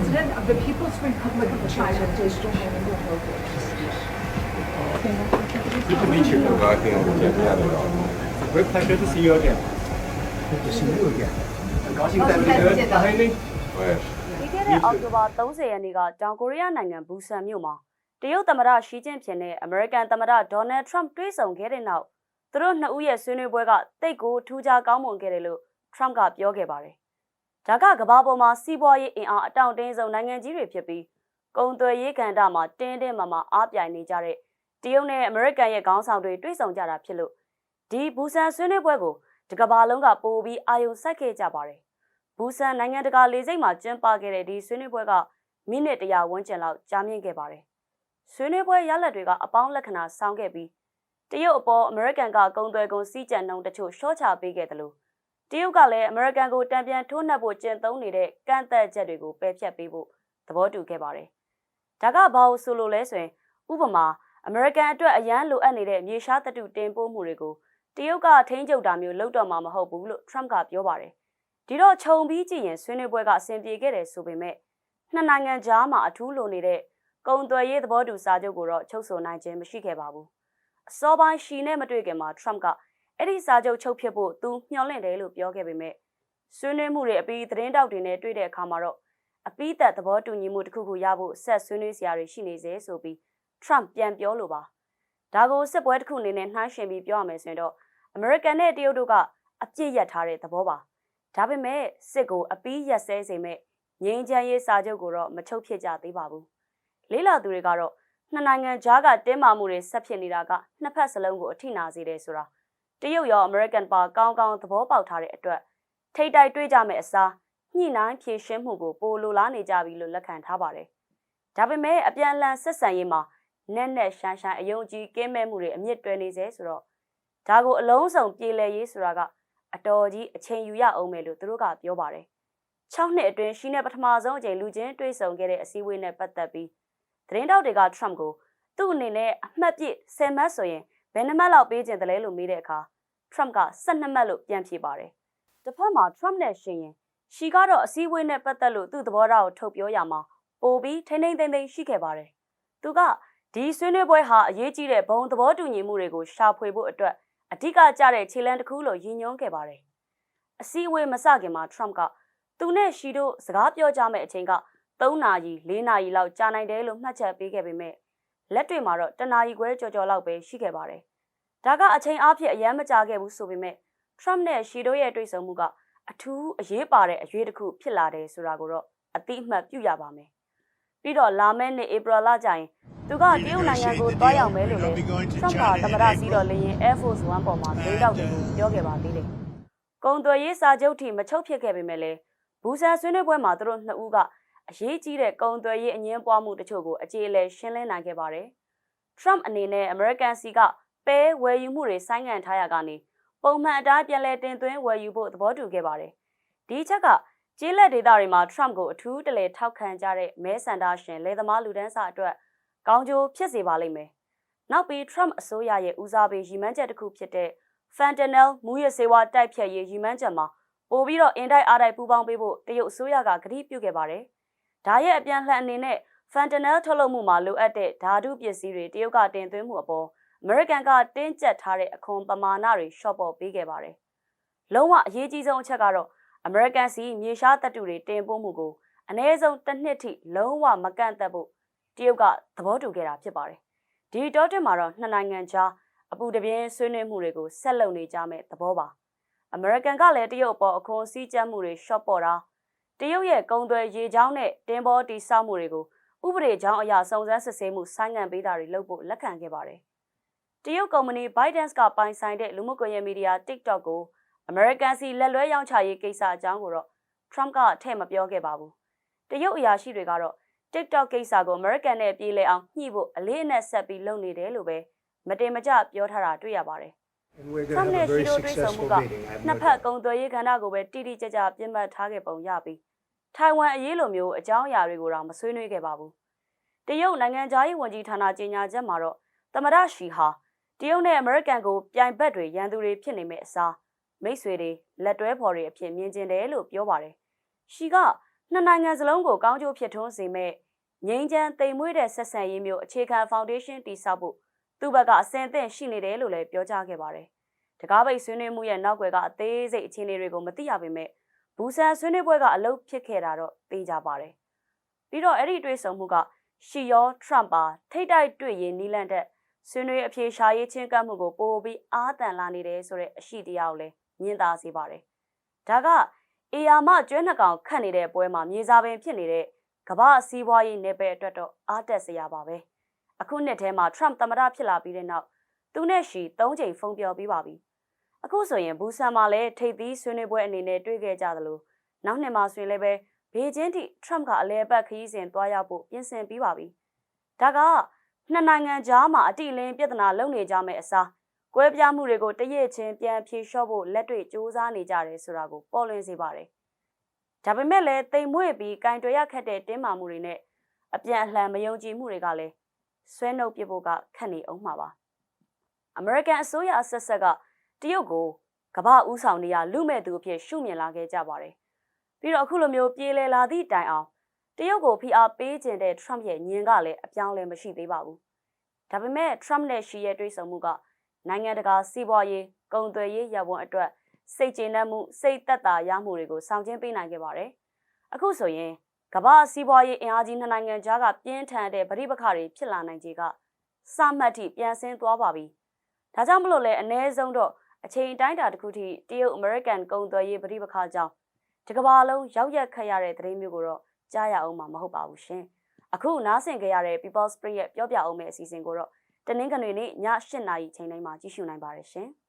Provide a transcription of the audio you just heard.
President of the People's Republic of China. ဒီကနေ့ချက်ကဘာကင်းကိုပြန်ပြရတယ်တော့ Great pleasure to see you again. Good to see you again. 高兴再见。欢迎你。 ဟဲ့ ပြီးခဲ့တဲ့အောက်တိုဘာ30ရက်နေ့ကတောင်ကိုရီးယားနိုင်ငံဘူဆန်မြို့မှာတရုတ်သမ္မတရှီကျင့်ဖျင်နဲ့အမေရိကန်သမ္မတဒေါ်နယ်ထရမ့်တွေ့ဆုံခဲ့တဲ့နောက်သူတို့နှစ်ဦးရဲ့ဆွေးနွေးပွဲကတိတ်ကိုထူးခြားကောင်းမွန်ခဲ့တယ်လို့ထရမ့်ကပြောခဲ့ပါတယ်။ ဒါကကမ္ဘာပေါ်မှာစီးပွားရေးအင်အားအတောင့်တင်းဆုံးနိုင်ငံကြီးတွေဖြစ်ပြီးကုန်သွယ်ရေးကဏ္ဍမှာတင်းတင်းမာမာအားပြိုင်နေကြတဲ့တရုတ်နဲ့အမေရိကန်ရဲ့ခေါင်းဆောင်တွေတွေ့ဆုံကြတာဖြစ်လို့ဒီဘူဆန်ဆွေးနွေးပွဲကိုဒီကမ္ဘာလုံးကပိုပြီးအာရုံစိုက်ခဲ့ကြပါတယ်။ဘူဆန်နိုင်ငံတကာလေဆိပ်မှာကျင်းပခဲ့တဲ့ဒီဆွေးနွေးပွဲကမိနစ်တရာဝန်းကျင်လောက်ကြာမြင့်ခဲ့ပါတယ်။ဆွေးနွေးပွဲရလဒ်တွေကအပေါင်းလက္ခဏာဆောင်ခဲ့ပြီးတရုတ်အပေါ်အမေရိကန်ကကုန်သွယ်ကုန်စည်းကြံနှုန်းတချို့ရှော့ချပေးခဲ့တယ်လို့ တရုတ်ကလည်းအမေရိကန်ကိုတံပြန်ထိုးနှက်ဖို့ကျင့်သုံးနေတဲ့ကန့်သက်ချက်တွေကိုပယ်ဖျက်ပေးဖို့သဘောတူခဲ့ပါတယ်။ဒါကဘာလို့ဆိုလို့လဲဆိုရင်ဥပမာအမေရိကန်အတွက်အရန်လိုအပ်နေတဲ့မြေရှားသတ္တုတင်ပို့မှုတွေကိုတရုတ်ကထိန်းချုပ်တာမျိုးလုပ်တော့မှာမဟုတ်ဘူးလို့ထရမ့်ကပြောပါတယ်။ဒီတော့ခြုံပြီးကြည့်ရင်ဆွေးနွေးပွဲကအဆင်ပြေခဲ့တယ်ဆိုပေမဲ့နှစ်နိုင်ငံကြားမှာအထူးလိုနေတဲ့ကုံသွယ်ရေးသဘောတူစာချုပ်ကိုတော့ချုပ်ဆိုနိုင်ခြင်းမရှိခဲ့ပါဘူးအစောပိုင်းရှီနဲ့မတွေ့ခင်မှာထရမ့်က အဲ့ဒီစာချုပ်ချုပ်ဖြစ်ဖို့သူမျှော်လင့်တယ်လို့ပြောခဲ့ပေမဲ့ဆွေးနွေးမှုတွေအပြီးသတင်းတောက်တွေနဲ့တွေ့တဲ့အခါမှာတော့အပိသက်သဘောတူညီမှုတစ်ခုခုရဖို့ဆက်ဆွေးနွေးစရာတွေရှိနေစေဆိုပြီးထရမ့်ပြန်ပြောလိုပါဒါကိုစစ်ပွဲတစ်ခုအနေနဲ့နှိုင်းယှဉ်ပြီးပြောရမယ်ဆိုရင်တော့အမေရိကန်နဲ့တရုတ်တို့ကအပြစ်ရထားတဲ့သဘောပါဒါပေမဲ့စစ်ကိုအပီးရက်စဲစေမဲ့ငြိမ်းချမ်းရေးစာချုပ်ကိုတော့မချုပ်ဖြစ်ကြသေးပါဘူးလေးလာသူတွေကတော့နှစ်နိုင်ငံကြားကတင်းမာမှုတွေဆက်ဖြစ်နေတာကနှစ်ဖက်စလုံးကိုအထိနာစေတယ်ဆိုတာ တရုတ်ရောအမေရိကန်ပါကောင်းကောင်းသဘောပေါက်ထားတဲ့အတွက်ထိတ်တိုက်တွေးကြမယ့်အစားညှိနှိုင်းဖြေရှင်းမှုကိုပိုလိုလားနေကြပြီလို့လက်ခံထားပါတယ်ဒါပေမဲ့အပြန်အလှန်ဆက်ဆံရေးမှာနက်နက်ရှမ်းရှမ်းအယုံကြည်ကင်းမဲ့မှုတွေအမြင့်တွယ်နေစေဆိုတော့ဒါကိုအလုံးစုံပြေလည်ရေးဆိုတာကအတော်ကြီးအချိန်ယူရအောင်မယ်လို့သူတို့ကပြောပါတယ်။6နှစ်အတွင်းရှီနဲ့ပထမဆုံးအကြိမ်လူချင်းတွေ့ဆုံခဲ့တဲ့အစည်းအဝေးနဲ့ပတ်သက်ပြီးသတင်းတောက်တွေက Trump ကိုသူ့အနေနဲ့အမှတ်ပြည့်10မှတ်ဆိုရင် ဘယ်နှမှတ်လောက်ပေးခြင်းတလဲလို့မေးတဲ့အခါ Trump က12မှတ်လို့ပြန်ဖြေပါတယ်။တစ်ဖက်မှာ Trump နဲ့ရှင်ရင်ရှီကတော့အစည်းအဝေးနဲ့ပတ်သက်လို့သူ့သဘောထားကိုထုတ်ပြောရမှာပိုပြီးထိမ့်ထိမ့်သိမ့်သိမ့်ရှိခဲ့ပါတယ်။သူကဒီဆွေးနွေးပွဲဟာအရေးကြီးတဲ့ဘုံသဘောတူညီမှုတွေကိုရှာဖွေဖို့အတွက်အဓိကကျတဲ့ခြေလှမ်းတစ်ခုလို့ရည်ညွှန်းခဲ့ပါတယ်။အစည်းအဝေးမစခင်မှာ Trump ကသူနဲ့ရှီတို့စကားပြောကြမယ့်အချိန်က3နာရီ4နာရီလောက်ကြာနိုင်တယ်လို့မှတ်ချက်ပေးခဲ့ပေမဲ့ လက်တွေ့မှာတော့တနာရီခွဲကြော်ကြော်လောက်ပဲရှိခဲ့ပါတယ်။ဒါကအချိန်အားဖြင့်အယမ်းမကြာခဲ့ဘူးဆိုပေမဲ့ Trump နဲ့ရှီတို့ရဲ့တွေ့ဆုံမှုကအထူးအရေးပါတဲ့အရေးတစ်ခုဖြစ်လာတယ်ဆိုတာကိုတော့အတိအမှတ်ပြုရပါမယ်။ပြီးတော့လာမယ့်နှစ်ဧပြီလကျရင်သူကတရုတ်နိုင်ငံကိုတွားရောက်မယ်လို့လည်း Trump ကသမ္မတစီးတော်လေရင် Air Force One ပေါ်မှာလေးတောက်တွေကိုပြောခဲ့ပါသေးတယ်။ကုံသွယ်ရေးစာချုပ်ထိမချုပ်ဖြစ်ခဲ့ပေမဲ့လည်းဘူဆန်ဆွေးနွေးပွဲမှာသူတို့နှစ်ဦးက အရေးကြီးတဲ့ကုံသွယ်ရေးအငင်းပွားမှုတချို့ကိုအကြေအလဲရှင်းလင်းနိုင်ခဲ့ပါတယ်။ Trump အနေနဲ့ American စီကပဲဝယ်ယူမှုတွေဆိုင်းငံ့ထားရကနေပုံမှန်အတိုင်းပြန်လည်တင်သွင်းဝယ်ယူဖို့သဘောတူခဲ့ပါတယ်။ဒီအချက်ကကျေးလက်ဒေသတွေမှာ Trump ကိုအထူးတလဲထောက်ခံကြတဲ့မဲဆန္ဒရှင်လယ်သမားလူဒန်းစာအတွက်ကောင်းကျိုးဖြစ်စေပါလိမ့်မယ်။နောက်ပြီး Trump အစိုးရရဲ့ဦးစားပေးရည်မှန်းချက်တစ်ခုဖြစ်တဲ့ fentanyl မူရစေဝါတိုက်ဖြတ်ရေးရည်မှန်းချက်မှာပို့ပြီးတော့အင်တိုက်အားတိုက်ပူးပေါင်းပေးဖို့တရုတ်အစိုးရကကတိပြုခဲ့ပါတယ်။ ဒါရဲ့အပြန်လှန်အနေနဲ့ fentanyl ထုတ်လုပ်မှုမှာလိုအပ်တဲ့ဓာတုပစ္စည်းတွေတရုတ်ကတင်သွင်းမှုအပေါ် American ကတင်းကျပ်ထားတဲ့အခွန်ပမာဏတွေရှော့ပေါ်ပေးခဲ့ပါတယ်။လုံးဝအရေးကြီးဆုံးအချက်ကတော့ American စီမြေရှားတပ်တူတွေတင်ပို့မှုကိုအနည်းဆုံးတစ်နှစ်ထိလုံးဝမကန့်သက်ဖို့တရုတ်ကသဘောတူခဲ့တာဖြစ်ပါတယ်။ဒီတော့တင်မှာတော့နှစ်နိုင်ငံကြားအပူတပြင်းဆွေးနွေးမှုတွေကိုဆက်လုပ်နေကြမယ့်သဘောပါ။ American ကလည်းတရုတ်အပေါ်အခွန်စည်းကျပ်မှုတွေရှော့ပေါ်တာ တရုတ်ရဲ့ကုံသွယ်ရေချောင်းနဲ့တင်းဘောတီဆောက်မှုတွေကိုဥပဒေကြောင်းအရာစုံစမ်းစစ်ဆေးမှုဆိုင်းငံ့ပေးတာတွေလုပ်ဖို့လက်ခံခဲ့ပါတယ်။တရုတ်ကုမ္ပဏီ ByteDance ကပိုင်ဆိုင်တဲ့လူမှုကွန်ရက်မီဒီယာ TikTok ကို American စီလက်လွဲရောင်းချရေးကိစ္စအကြောင်းကိုတော့ Trump ကထည့်မပြောခဲ့ပါဘူး။တရုတ်အရာရှိတွေကတော့ TikTok ကိစ္စကို American နဲ့ပြည်လဲအောင်ညှိဖို့အလေးအနက်ဆက်ပြီးလုပ်နေတယ်လို့ပဲမတင်မကျပြောထားတာတွေ့ရပါတယ်။ And we're Trump going to နဲ့ have a ရှီ very တို့တွေ့ဆုံမှု successful က meeting. I have နှစ် no ဖက် doubt. ကုံသွယ်ရေးကဏ္ဍကိုပဲတိတိကျကျပြစ်မှတ်ထားခဲ့ပုံရပြီး ထိုင်ဝမ်အရေးလိုမျိုးအကြောင်းအရာတွေကိုတော့မဆွေးနွေးခဲ့ပါဘူး။တရုတ်နိုင်ငံသားရေးဝန်ကြီးဌာနကြေညာချက်မှာတော့သမရရှီဟာတရုတ်နဲ့အမေရိကန်ကိုပြိုင်ဘက်တွေရန်သူတွေဖြစ်နေမဲ့အစားမိတ်ဆွေတွေလက်တွဲဖော်တွေအဖြစ်မြင်ကျင်တယ်လို့ပြောပါတယ်။ရှီကနှစ်နိုင်ငံစလုံးကိုကောင်းကျိုးဖြစ်ထွန်းစေမဲ့ငြိမ်းချမ်းသိမ်မွေ့တဲ့ဆက်ဆံရေးမျိုးအခြေခံဖောင်ဒေးရှင်းတည်ဆောက်ဖို့သူ့ဘက်ကအစဉ်အသင့်ရှိနေတယ်လို့လည်းပြောကြားခဲ့ပါတယ်။တကားပိတ်ဆွေးနွေးမှုရဲ့နောက်ွယ်ကအသေးစိတ်အခြေအနေတွေကိုမသိရပေမဲ့ ဘူဆန်ဆွေးနွေးပွဲကအလုပ်ဖြစ်ခဲ့တာတော့သိကြပါတယ်။ပြီးတော့အဲ့ဒီတွေ့ဆုံမှုကရှီယောထရန့်ပါထိတ်တိုက်တွေ့ရင်နီလန်တဲ့ဆွေးနွေးအပြေရှာရေးချင်းကပ်မှုကိုပိုပြီးအားတန်လာနေတယ်ဆိုတဲ့အရှိတရားကိုလည်းညင်သာစေပါတယ်။ဒါကအေယာမကျွဲနှစ်ကောင်ခတ်နေတဲ့ပွဲမှာမြေစာပင်ဖြစ်နေတဲ့ကမ္ဘာစီးပွားရေးနယ်ပယ်အတွက်တော့အားတက်စရာပါပဲ။အခုနှစ်ထဲမှာ Trump သမ္မတဖြစ်လာပြီးတဲ့နောက်သူနဲ့ရှီ၃ချိန်ဖုန်းပြောပြီးပါပြီ။ အခုဆိုရင်ဘူဆန်မှာလည်းထိပ်သီးဆွေးနွေးပွဲအနေနဲ့တွေ့ခဲ့ကြသလိုနောက်နှစ်မှာဆိုရင်လည်းပဲဘေကျင်းထိ Trump ကအလဲအပတ်ခရီးစဉ်သွားရောက်ဖို့ပြင်ဆင်ပြီးပါပြီ။ဒါကနှစ်နိုင်ငံကြားမှာအတိအလင်းပြဿနာလုံနေကြမယ့်အစားကွဲပြားမှုတွေကိုတရက်ချင်းပြန်ဖြေလျှော့ဖို့လက်တွေ့စူးစမ်းနေကြတယ်ဆိုတာကိုပေါ်လွင်စေပါတယ်။ဒါပေမဲ့လည်းတိမ်မွေ့ပြီးကင်တွယ်ရခက်တဲ့တင်းမာမှုတွေနဲ့အပြန်အလှန်မယုံကြည်မှုတွေကလည်းဆွဲနှုတ်ပြဖို့ကခက်နေအောင်မှာပါ။ American အစိုးရအဆက်ဆက်က တရုတ်ကိုကမ္ဘာဦးဆောင်နေရလူမဲ့သူအဖြစ်ရှုမြင်လာခဲ့ကြပါတယ်။ပြီးတော့အခုလိုမျိုးပြေးလဲလာသည့်တိုင်အောင်တရုတ်ကိုဖိအားပေးခြင်းတဲ့ Trump ရဲ့ညင်ကလည်းအပြောင်းလဲမရှိသေးပါဘူး။ဒါပေမဲ့ Trump နဲ့ Xi ရဲ့တွေ့ဆုံမှုကနိုင်ငံတကာစီးပွားရေးကုန်သွယ်ရေးရပ်ဝန်းအတွက်စိတ်ကျေနပ်မှုစိတ်သက်သာရမှုတွေကိုဆောင်ကျဉ်ပေးနိုင်ခဲ့ပါတယ်။အခုဆိုရင်ကမ္ဘာစီးပွားရေးအင်အားကြီးနှစ်နိုင်ငံကြားကပြင်းထန်တဲ့ဗဋိပက္ခတွေဖြစ်လာနိုင်ခြေကစမှတ်ထိပြန်ဆင်းသွားပါပြီ။ဒါကြောင့်မလို့လဲအ ਨੇ ဆုံးတော့ အချိန်အတိုင်းအတာတစ်ခုထိတရုတ်အမေရိကန်ကုန်သွယ်ရေးဗဋိပက္ခကြောင့်ဒီကမ္ဘာလုံးရောက်ရက်ခတ်ရတဲ့သတင်းမျိုးကိုတော့ကြားရအောင်မှာမဟုတ်ပါဘူးရှင်။အခုနားဆင်ကြရတဲ့ People Spring ရဲ့ပြောပြအောင်မယ့်အစီအစဉ်ကိုတော့တနင်္ဂနွေနေ့ည8:00နာရီချိန်တိုင်းမှာကြည့်ရှုနိုင်ပါတယ်ရှင်။